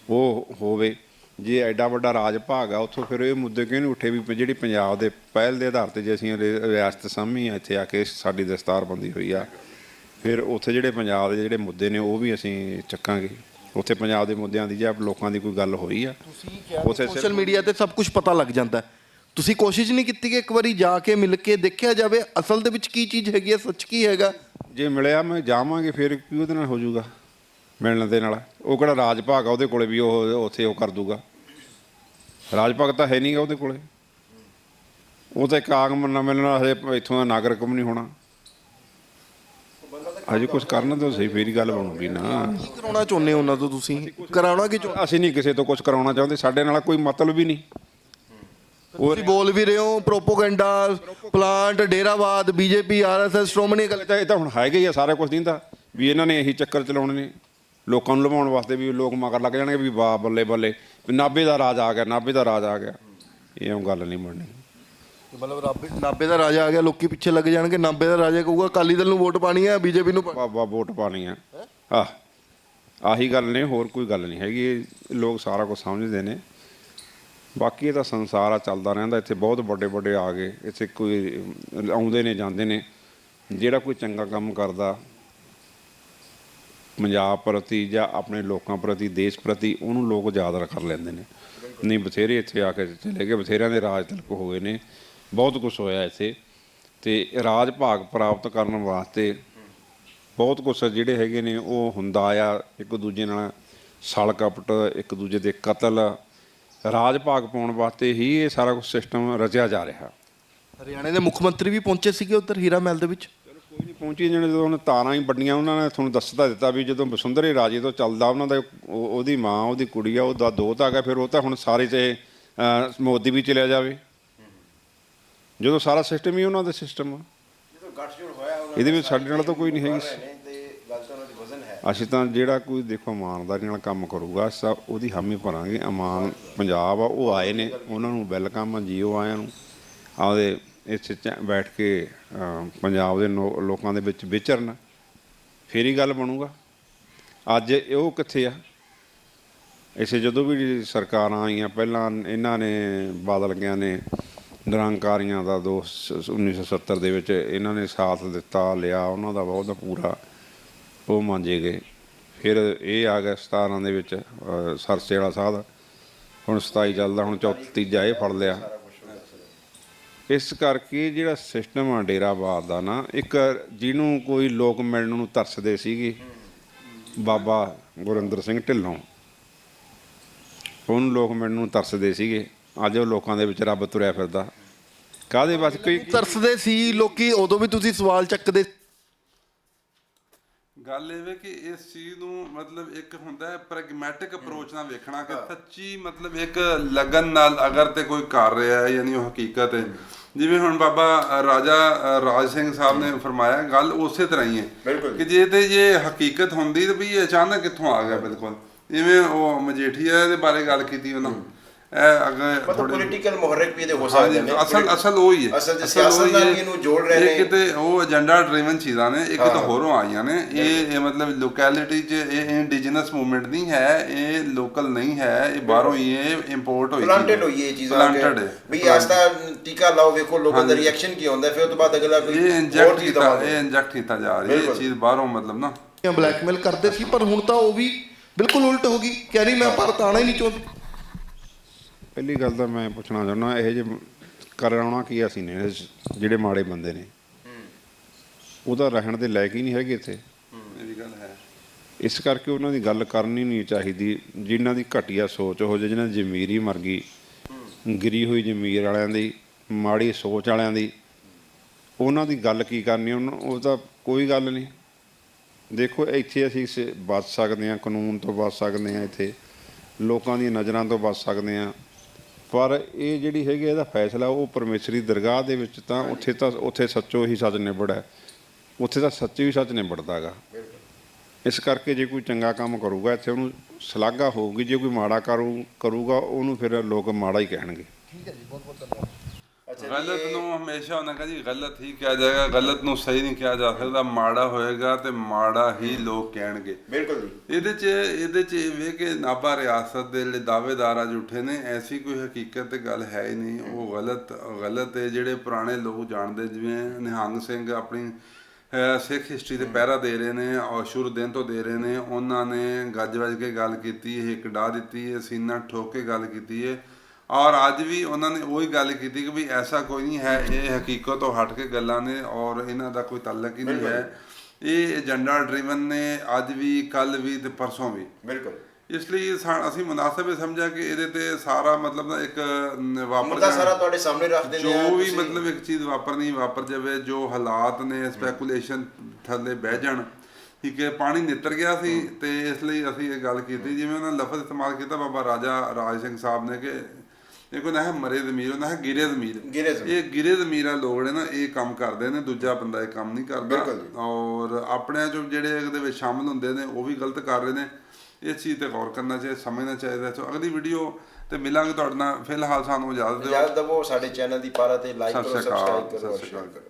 ਉਹ ਹੋਵੇ। ਜੇ ਐਡਾ ਵੱਡਾ ਰਾਜ ਭਾਗ ਆ, ਉੱਥੋਂ ਫਿਰ ਇਹ ਮੁੱਦੇ ਕਿਉਂ ਨਹੀਂ ਉੱਠੇ ਵੀ ਜਿਹੜੀ ਪੰਜਾਬ ਦੇ ਪਹਿਲ ਦੇ ਆਧਾਰ ਤੇ ਜੇ ਅਸੀਂ ਰਿਆਸਤ ਸਾਂਭੀ ਆ, ਇੱਥੇ ਆ ਕੇ ਸਾਡੀ ਦਸਤਾਰਬੰਦੀ ਹੋਈ ਆ, ਫਿਰ ਉੱਥੇ ਜਿਹੜੇ ਪੰਜਾਬ ਦੇ ਜਿਹੜੇ ਮੁੱਦੇ ਨੇ, ਉਹ ਵੀ ਅਸੀਂ ਚੱਕਾਂਗੇ। ਉੱਥੇ ਪੰਜਾਬ ਦੇ ਮੁੱਦਿਆਂ ਦੀ ਜਾਂ ਲੋਕਾਂ ਦੀ ਕੋਈ ਗੱਲ ਹੋਈ ਆ ਉੱਥੇ ਸੋਸ਼ਲ ਮੀਡੀਆ ਤੇ ਸਭ ਕੁਝ ਪਤਾ ਲੱਗ ਜਾਂਦਾ ਤੁਸੀਂ ਕੋਸ਼ਿਸ਼ ਨਹੀਂ ਕੀਤੀ ਕਿ ਇੱਕ ਵਾਰੀ ਜਾ ਕੇ ਮਿਲ ਕੇ ਦੇਖਿਆ ਜਾਵੇ ਅਸਲ ਦੇ ਵਿੱਚ ਕੀ ਚੀਜ਼ ਹੈਗੀ ਹੈ ਸੱਚ ਕੀ ਹੈਗਾ? ਜੇ ਮਿਲਿਆ ਮੈਂ ਜਾਵਾਂਗੇ ਫਿਰ ਕੀ ਉਹਦੇ ਨਾਲ ਹੋ ਜਾਊਗਾ ਮਿਲਣ ਦੇ ਨਾਲ? ਉਹ ਕਿਹੜਾ ਰਾਜ ਭਾਗ ਆ ਉਹਦੇ ਕੋਲੇ ਵੀ ਉਹ ਉੱਥੇ ਉਹ ਕਰ ਦੂਗਾ। ਰਾਜ ਭਾਗ ਤਾਂ ਹੈ ਨਹੀਂਗਾ ਉਹਦੇ ਕੋਲੇ। ਉਹ ਤਾਂ ਇੱਕ ਆਗਮਨ ਨਾ ਮਿਲਣਾ ਹਜੇ ਇੱਥੋਂ ਦਾ ਨਾਗਰਿਕ ਵੀ ਨਹੀਂ ਹੋਣਾ। ਹਜੇ ਕੁਝ ਕਰਨ ਤਾਂ ਸਹੀ ਫੇਰ ਗੱਲ ਬਣੂਗੀ ਨਾ। ਕੀ ਕਰਾਉਣਾ ਚਾਹੁੰਦੇ ਹੋ ਉਹਨਾਂ ਤੋਂ ਤੁਸੀਂ। ਕਰਾਉਣਾ ਕੀ ਚਾਹੁੰਦੇ? ਅਸੀਂ ਨਹੀਂ ਕਿਸੇ ਤੋਂ ਕੁਝ ਕਰਾਉਣਾ ਚਾਹੁੰਦੇ ਸਾਡੇ ਨਾਲ ਕੋਈ ਮਤਲਬ ਹੀ ਨਹੀਂ। ਤੁਸੀਂ ਬੋਲ ਵੀ ਰਹੇ ਹੋ ਪ੍ਰੋਪੋਗੈਂਡਾ ਪਲਾਂਟ ਡੇਰਾਵਾਦ ਬੀਜੇਪੀ ਆਰਐਸਐਸ ਸ਼੍ਰੋਮਣੀ ਅਕਾਲੀ ਇਹ ਤਾਂ ਇਹ ਤਾਂ ਹੁਣ ਹੈਗਾ ਹੀ ਆ ਸਾਰਾ ਕੁਝ ਦਿੰਦਾ ਵੀ ਇਹਨਾਂ ਨੇ ਇਹੀ ਚੱਕਰ ਚਲਾਉਣੇ ਨੇ। ਲੋਕਾਂ ਨੂੰ ਲਵਾਉਣ ਵਾਸਤੇ ਵੀ ਲੋਕ ਮਗਰ ਲੱਗ ਜਾਣਗੇ ਵੀ ਵਾਹ ਬੱਲੇ ਬੱਲੇ। ਵੀ ਨਾਭੇ ਦਾ ਰਾਜ ਆ ਗਿਆ ਨਾਭੇ ਦਾ ਰਾਜ ਆ ਗਿਆ। ਇਹ ਉਹ ਗੱਲ ਨਹੀਂ ਬਣਨੀ। ਮਤਲਬ ਰੱਬੇ ਨਾਬੇ ਦਾ ਰਾਜਾ ਆ ਗਿਆ ਲੋਕੀ ਪਿੱਛੇ ਲੱਗ ਜਾਣਗੇ। ਨਾਬੇ ਦਾ ਰਾਜਾ ਕਹੂਗਾ ਅਕਾਲੀ ਦਲ ਨੂੰ ਵੋਟ ਪਾਣੀ ਹੈ ਬੀਜੇਪੀ ਨੂੰ ਪਾਉਣੀ ਬਾਬਾ ਵੋਟ ਪਾਣੀ ਆ ਆਹ ਆਹੀ ਗੱਲ ਨੇ ਹੋਰ ਕੋਈ ਗੱਲ ਨਹੀਂ ਹੈਗੀ। ਇਹ ਲੋਕ ਸਾਰਾ ਕੁਝ ਸਮਝਦੇ ਨੇ। ਬਾਕੀ ਇਹ ਤਾਂ ਸੰਸਾਰ ਆ ਚੱਲਦਾ ਰਹਿੰਦਾ। ਇੱਥੇ ਬਹੁਤ ਵੱਡੇ ਵੱਡੇ ਆ ਗਏ। ਇੱਥੇ ਕੋਈ ਆਉਂਦੇ ਨੇ ਜਾਂਦੇ ਨੇ। ਜਿਹੜਾ ਕੋਈ ਚੰਗਾ ਕੰਮ ਕਰਦਾ ਪੰਜਾਬ ਪ੍ਰਤੀ ਜਾਂ ਆਪਣੇ ਲੋਕਾਂ ਪ੍ਰਤੀ ਦੇਸ਼ ਪ੍ਰਤੀ ਉਹਨੂੰ ਲੋਕ ਯਾਦ ਕਰ ਲੈਂਦੇ ਨੇ। ਨਹੀਂ ਬਥੇਰੇ ਇੱਥੇ ਆ ਕੇ ਚਲੇ ਗਏ। ਬਥੇਰਿਆਂ ਦੇ ਰਾਜ ਤਲਕ ਹੋ ਗਏ ਨੇ। ਬਹੁਤ ਕੁਝ ਹੋਇਆ ਇੱਥੇ ਤੇ ਰਾਜ ਭਾਗ ਪ੍ਰਾਪਤ ਕਰਨ ਵਾਸਤੇ ਬਹੁਤ ਕੁਛ ਜਿਹੜੇ ਹੈਗੇ ਨੇ ਉਹ ਹੁੰਦਾ ਆ ਇੱਕ ਦੂਜੇ ਨਾਲ ਸਲ ਕਪਟ ਇੱਕ ਦੂਜੇ ਦੇ ਕਤਲ ਰਾਜ ਭਾਗ ਪਾਉਣ ਵਾਸਤੇ ਹੀ ਇਹ ਸਾਰਾ ਕੁਝ ਸਿਸਟਮ ਰਚਿਆ ਜਾ ਰਿਹਾ। ਹਰਿਆਣੇ ਦੇ ਮੁੱਖ ਮੰਤਰੀ ਵੀ ਪਹੁੰਚੇ ਸੀਗੇ ਉੱਧਰ ਹੀਰਾ ਮਹਿਲ ਦੇ ਵਿੱਚ? ਚਲੋ ਕੋਈ ਨਹੀਂ ਪਹੁੰਚੀ ਜਿਹੜੇ ਜਦੋਂ ਉਹਨੇ ਤਾਰਾਂ ਹੀ ਵੱਡੀਆਂ ਉਹਨਾਂ ਨੇ ਤੁਹਾਨੂੰ ਦੱਸਦਾ ਦਿੱਤਾ ਵੀ ਜਦੋਂ ਵਸੁੰਧਰੇ ਰਾਜੇ ਤੋਂ ਚੱਲਦਾ ਉਹਨਾਂ ਦਾ ਉਹ- ਉਹਦੀ ਮਾਂ ਉਹਦੀ ਕੁੜੀ ਆ ਉਹਦਾ ਦੋਤ ਆ ਗਿਆ ਫਿਰ ਉਹ ਤਾਂ ਹੁਣ ਸਾਰੇ ਅਹ, ਮੋਦੀ ਵੀ ਚਲਿਆ ਜਾਵੇ। ਜਦੋਂ ਸਾਰਾ ਸਿਸਟਮ ਹੀ ਉਹਨਾਂ ਦਾ ਸਿਸਟਮ ਆ। ਜਦੋਂ ਗੱਠਜੋੜ ਹੋਇਆ ਉਹਨਾਂ ਇਹਦੇ ਵਿੱਚ ਸਾਡੇ ਨਾਲ ਤਾਂ ਕੋਈ ਨਹੀਂ ਹੈਗੀ। ਅਸੀਂ ਤਾਂ ਜਿਹੜਾ ਕੋਈ ਦੇਖੋ ਇਮਾਨਦਾਰੀ ਨਾਲ ਕੰਮ ਕਰੂਗਾ ਸਭ ਉਹਦੀ ਹਾਮੀ ਭਰਾਂਗੇ। ਅਮਾਨ ਪੰਜਾਬ ਆ ਉਹ ਆਏ ਨੇ। ਉਹਨਾਂ ਨੂੰ ਵੈਲਕਮ ਆ ਜੀਓ ਆਇਆਂ ਨੂੰ। ਆਪਦੇ ਇੱਥੇ ਚ- ਬੈਠ ਕੇ ਪੰਜਾਬ ਦੇ ਲੋਕਾਂ ਦੇ ਵਿੱਚ ਵਿਚਰਨ। ਫੇਰ ਹੀ ਗੱਲ ਬਣੂਗਾ। ਅੱਜ ਉਹ ਕਿੱਥੇ ਆ? ਇਸੇ ਜਦੋਂ ਵੀ ਸਰਕਾਰਾਂ ਆਈਆਂ ਪਹਿਲਾਂ ਇਹਨਾਂ ਨੇ ਬਾਦਲ ਗਿਆ ਨੇ। ਨਿਰੰਕਾਰੀਆਂ ਦਾ ਦੋ 1970 ਦੇ ਵਿੱਚ ਇਹਨਾਂ ਨੇ ਸਾਥ ਦਿੱਤਾ ਲਿਆ ਉਹਨਾਂ ਦਾ ਬਹੁਤ ਪੂਰਾ ਉਹ ਮਾਂਜੇ ਗਏ। ਫਿਰ ਇਹ ਆ ਗਿਆ 17 ਦੇ ਵਿੱਚ ਅਹ, ਸਰਸੇ ਵਾਲਾ ਸਾਧ। ਹੁਣ 27 ਚੱਲਦਾ ਹੁਣ ਚੌਥਾ ਤੀਜਾ ਇਹ ਫੜ ਲਿਆ। ਇਸ ਕਰਕੇ ਜਿਹੜਾ ਸਿਸਟਮ ਆ ਡੇਰਾਬਾਦ ਦਾ ਨਾ ਇੱਕ ਜਿਹਨੂੰ ਕੋਈ ਲੋਕ ਮਿਲਣ ਨੂੰ ਤਰਸਦੇ ਸੀਗੇ ਬਾਬਾ ਗੁਰਿੰਦਰ ਸਿੰਘ ਢਿੱਲੋਂ ਉਹਨੂੰ ਲੋਕ ਮਿਲਣ ਨੂੰ ਤਰਸਦੇ ਸੀਗੇ। ਅੱਜ ਉਹ ਲੋਕਾਂ ਦੇ ਵਿੱਚ ਰੱਬ ਤੁਰਿਆ ਫਿਰਦਾ। ਕਾਦੇ ਵਾਸਤੇ ਕੋਈ ਤਰਸਦੇ ਸੀ ਲੋਕੀ ਉਦੋਂ ਵੀ ਤੁਸੀਂ ਸਵਾਲ ਚੱਕਦੇ ਗੱਲ ਇਹ ਵੇ ਕਿ ਇਸ ਚੀਜ਼ ਨੂੰ ਮਤਲਬ ਇੱਕ ਹੁੰਦਾ ਹੈ ਪ੍ਰੈਗਮੈਟਿਕ ਅਪਰੋਚ ਨਾਲ ਵੇਖਣਾ ਕਿ ਸੱਚੀ ਮਤਲਬ ਇੱਕ ਲਗਨ ਨਾਲ ਅਗਰ ਤੇ ਕੋਈ ਕਰ ਰਿਹਾ ਹੈ ਯਾਨੀ ਉਹ ਹਕੀਕਤ ਹੈ। ਜਿਵੇਂ ਹੁਣ ਬਾਬਾ ਰਾਜਾ ਰਾਜ ਸਿੰਘ ਸਾਹਿਬ ਨੇ ਫਰਮਾਇਆ ਗੱਲ ਉਸੇ ਤਰ੍ਹਾਂ ਹੀ ਹੈ। ਕਿ ਜੇ ਤੇ ਇਹ ਹਕੀਕਤ ਹੁੰਦੀ ਤਾਂ ਵੀ ਇਹ ਅਚਾਨਕ ਕਿੱਥੋਂ ਆ ਗਿਆ ਬਿਲਕੁਲ। ਜਿਵੇਂ ਉਹ ਮਜੀਠੀਆ ਦੇ ਬਾਰੇ ਗੱਲ ਕੀਤੀ ਉਹਨਾਂ। ਅਗਰ ਥੋੜੇ ਪੋਲੀਟੀਕਲ ਮੁਹਰਕ ਵੀ ਇਹਦੇ ਹੋ ਸਕਦੇ ਨੇ। ਅਸਲ ਅਸਲ ਉਹ ਹੀ ਹੈ। ਅਸਲ ਸਿਆਸਤ ਨਾਲ ਇਹਨੂੰ ਜੋੜ ਰਹੇ ਇਹ ਨੇ। ਕਿਤੇ ਉਹ ਏਜੰਡਾ ਡਰਾਈਵਨ ਚੀਜ਼ਾਂ ਨੇ ਇਹ ਕਿਤੇ। ਹੋਰੋਂ ਆਈਆਂ ਨੇ। ਇਹ ਇਹ ਮਤਲਬ ਲੋਕੈਲਿਟੀ 'ਚ ਇਹ ਇੰਡੀਜਨਸ ਮੂਵਮੈਂਟ ਨਹੀਂ ਹੈ ਇਹ ਲੋਕਲ ਨਹੀਂ ਹੈ ਇਹ ਬਾਹਰੋਂ ਹੀ ਇਹ ਇੰਪੋਰਟ ਹੋਈ ਪਲਾਂਟਡ ਹੋਈ ਇਹ ਚੀਜ਼ਾਂ ਪਲਾਂਟਡ ਹੈ ਵੀ ਐਸਾ ਟੀਕਾ ਲਾਓ ਵੇਖੋ ਲੋਕਾਂ ਦਾ ਰਿਐਕਸ਼ਨ ਕੀ ਹੁੰਦਾ ਫਿਰ ਉਹ ਤੋਂ ਬਾਅਦ ਅਗਲਾ ਕੋਈ ਇਹ ਇੰਜੈਕਟ ਕੀਤਾ ਇਹ ਇੰਜੈਕਟ ਕੀਤਾ ਜਾ ਰਹੀ ਹੈ ਇਹ। ਚੀਜ਼ ਬਾਹਰੋਂ ਮਤਲਬ ਨਾ। ਬਲੈਕਮੇਲ ਕਰਦੇ ਸੀ ਪਰ ਹੁਣ ਤਾਂ ਉਹ ਵੀ ਬਿਲਕੁਲ ਉਲਟ ਹੋ ਗਈ। ਕਹਿ ਰਹੀ ਮੈਂ ਭਾਰਤ ਆਣਾ ਹੀ ਨਹੀਂ ਚਾਹੁੰਦੀ। ਪਹਿਲੀ ਗੱਲ ਤਾਂ ਮੈਂ ਪੁੱਛਣਾ ਚਾਹੁੰਦਾ ਇਹ ਜੇ ਕਰਾਉਣਾ ਕੀ ਅਸੀਂ ਨੇ ਜਿਹੜੇ ਮਾੜੇ ਬੰਦੇ ਨੇ? ਉਹ ਤਾਂ ਰਹਿਣ ਦੇ ਲਾਇਕ ਹੀ ਨਹੀਂ ਹੈਗੇ ਇੱਥੇ। ਵੀ ਗੱਲ ਹੈ। ਇਸ ਕਰਕੇ ਉਹਨਾਂ ਦੀ ਗੱਲ ਕਰਨੀ ਨਹੀਂ ਚਾਹੀਦੀ ਜਿਨ੍ਹਾਂ ਦੀ ਘਟੀਆ ਸੋਚ ਹੋ ਜੇ ਜਿਨ੍ਹਾਂ ਦੀ ਜ਼ਮੀਰ ਮਰ ਗਈ ਗਿਰੀ ਹੋਈ ਜ਼ਮੀਰ ਵਾਲਿਆਂ ਦੀ ਮਾੜੀ ਸੋਚ ਵਾਲਿਆਂ ਦੀ ਉਹਨਾਂ ਦੀ ਗੱਲ ਕੀ ਕਰਨੀ ਉਹਨਾਂ ਉਹ ਤਾਂ ਕੋਈ ਗੱਲ ਨਹੀਂ। ਦੇਖੋ ਇੱਥੇ ਅਸੀਂ ਬਚ ਸਕਦੇ ਹਾਂ ਕਾਨੂੰਨ ਤੋਂ ਬਚ ਸਕਦੇ ਹਾਂ ਇੱਥੇ ਲੋਕਾਂ ਦੀਆਂ ਨਜ਼ਰਾਂ ਤੋਂ ਬਚ ਸਕਦੇ ਹਾਂ। ਪਰ ਇਹ ਜਿਹੜੀ ਹੈਗੀ ਇਹਦਾ ਫੈਸਲਾ, ਉਹ ਪਰਮੇਸ਼ਰੀ ਦਰਗਾਹ ਦੇ ਵਿੱਚ ਤਾਂ ਉੱਥੇ ਤਾਂ, ਉੱਥੇ ਸੱਚੋ ਹੀ ਸੱਚ ਨਿਬੜਾ ਉੱਥੇ ਤਾਂ ਸੱਚੀ ਹੀ ਸੱਚ ਨਿਬੜਦਾ ਹੈਗਾ। ਇਸ ਕਰਕੇ ਜੇ ਕੋਈ ਚੰਗਾ ਕੰਮ ਕਰੂਗਾ, ਇੱਥੇ ਉਹਨੂੰ ਸ਼ਲਾਘਾ ਹੋਊਗੀ, ਜੇ ਕੋਈ ਮਾੜਾ ਕਰੂ, ਕਰੂਗਾ, ਉਹਨੂੰ ਫਿਰ ਲੋਕ ਮਾੜਾ ਹੀ ਕਹਿਣਗੇ। ਠੀਕ ਹੈ ਜੀ ਬਹੁਤ ਬਹੁਤ ਧੰਨਵਾਦ। ਗਲਤ ਨੂੰ। ਹਮੇਸ਼ਾ ਉਹਨਾਂ ਕਹਿੰਦੇ ਗਲਤ ਹੀ ਕਿਹਾ ਜਾਏਗਾ ਗਲਤ ਨੂੰ ਸਹੀ ਨਹੀਂ ਕਿਹਾ ਜਾ ਸਕਦਾ ਮਾੜਾ ਹੋਏਗਾ ਤੇ ਮਾੜਾ ਹੀ ਲੋਕ ਕਹਿਣਗੇ। ਬਿਲਕੁਲ ਜੀ। ਇਹਦੇ 'ਚ ਇਹਦੇ 'ਚ ਇਹ ਵੇ ਕਿ ਨਾਭਾ ਰਿਆਸਤ ਦੇ ਜਿਹੜੇ ਦਾਅਵੇਦਾਰ ਅੱਜ ਉੱਠੇ ਨੇ ਐਸੀ ਕੋਈ ਹਕੀਕਤ ਤੇ ਗੱਲ ਹੈ ਹੀ ਨਹੀਂ। ਉਹ ਗਲਤ ਗਲਤ ਹੈ ਜਿਹੜੇ ਪੁਰਾਣੇ ਲੋਕ ਜਾਣਦੇ ਜਿਵੇਂ ਨਿਹੰਗ ਸਿੰਘ ਆਪਣੀ ਸਿੱਖ ਹਿਸਟਰੀ ਦੇ ਪਹਿਰਾ ਦੇ ਰਹੇ ਨੇ ਔਰ ਸ਼ੁਰੂ ਦਿਨ ਤੋਂ ਦੇ ਰਹੇ ਨੇ। ਉਹਨਾਂ ਨੇ ਗੱਜ ਵੱਜ ਕੇ ਗੱਲ ਕੀਤੀ ਹੈ ਇੱਕ ਡਾ ਦਿੱਤੀ ਹੈ ਸੀਨਾ ਠੋਕ ਕੇ ਗੱਲ ਕੀਤੀ ਹੈ। ਔਰ ਅੱਜ ਵੀ ਉਹਨਾਂ ਨੇ ਉਹੀ ਗੱਲ ਕੀਤੀ ਕਿ ਵੀ ਐਸਾ ਕੋਈ ਨਹੀਂ ਹੈ ਇਹ ਹਕੀਕਤ ਤੋਂ ਹਟ ਕੇ ਗੱਲਾਂ ਨੇ ਔਰ ਇਹਨਾਂ ਦਾ ਕੋਈ ਤਾਲੁਕ ਹੀ ਨਹੀਂ ਹੈ। ਇਹ ਏਜੰਡਾ ਡਰਿਵਨ ਨੇ ਅੱਜ ਵੀ ਕੱਲ ਵੀ ਤੇ ਪਰਸੋਂ ਵੀ। ਬਿਲਕੁਲ। ਇਸ ਲਈ ਅਸੀਂ ਮੁਨਾਸਬ ਇਹ ਸਮਝਿਆ ਕਿ ਇਹਦੇ ਤੇ ਸਾਰਾ ਮਤਲਬ ਨਾ ਇੱਕ ਵਾਪਰ ਜਾਣਾ- ਸਾਰਾ ਤੁਹਾਡੇ ਸਾਹਮਣੇ ਰੱਖ ਦਿੰਦੇ ਆ ਜੋ ਵੀ ਮਤਲਬ ਇੱਕ ਚੀਜ਼ ਵਾਪਰਨੀ ਵਾਪਰ ਜਾਵੇ ਜੋ ਹਾਲਾਤ ਨੇ ਸਪੈਕੂਲੇਸ਼ਨ ਥੱਲੇ ਬਹਿ ਜਾਣ। ਠੀਕ ਹੈ ਪਾਣੀ ਨਿੱਤਰ ਗਿਆ ਸੀ ਤੇ ਇਸ ਲਈ ਅਸੀਂ ਇਹ ਗੱਲ ਕੀਤੀ। ਜਿਵੇਂ ਉਹਨਾਂ ਲਫ਼ਜ਼ ਇਸਤੇਮਾਲ ਕੀਤਾ ਬਾਬਾ ਰਾਜਾ ਰਾਜ ਸਿੰਘ ਸਾਹਿਬ ਨੇ ਕਿ ਇਹ ਕੋਈ ਨਾ ਹੈ ਮਰੇ ਜ਼ਮੀਰ ਹੈ ਗਿਰੇ ਜ਼ਮੀਰ। ਗਿਰੇ ਜ਼ਮੀਰ। ਇਹ ਗਿਰੇ ਜ਼ਮੀਰ ਲੋਕ ਨੇ ਨਾ ਇਹ ਕੰਮ ਕਰਦੇ ਨੇ ਦੂਜਾ ਬੰਦਾ ਇਹ ਕੰਮ ਨਹੀਂ ਕਰਦਾ। ਔਰ ਆਪਣੇ ਜੋ ਜਿਹੜੇ ਇਹਦੇ ਵਿੱਚ ਸ਼ਾਮਲ ਹੁੰਦੇ ਨੇ ਉਹ ਵੀ ਗਲਤ ਕਰ ਰਹੇ ਨੇ। ਇਸ ਚੀਜ਼ ਤੇ ਗੌਰ ਕਰਨਾ ਚਾਹੀਦਾ ਸਮਝਣਾ ਚਾਹੀਦਾ। ਸੋ ਅਗਲੀ ਵੀਡੀਓ ਤੇ ਮਿਲਾਂਗੇ ਤੁਹਾਡੇ ਨਾਲ। ਫਿਲਹਾਲ ਸਾਨੂੰ ਇਜਾਜ਼ਤ ਦਿਓ। ਇਜਾਜ਼ਤ ਦਵੋ ਸਾਡੇ ਚੈਨਲ ਦੀ ਪਾਰਾ ਤੇ ਲਾਈਕ ਕਰੋ ਸਬਸਕ੍ਰਾਈਬ ਕਰੋ ਸ਼ੇਅਰ। ਕਰੋ।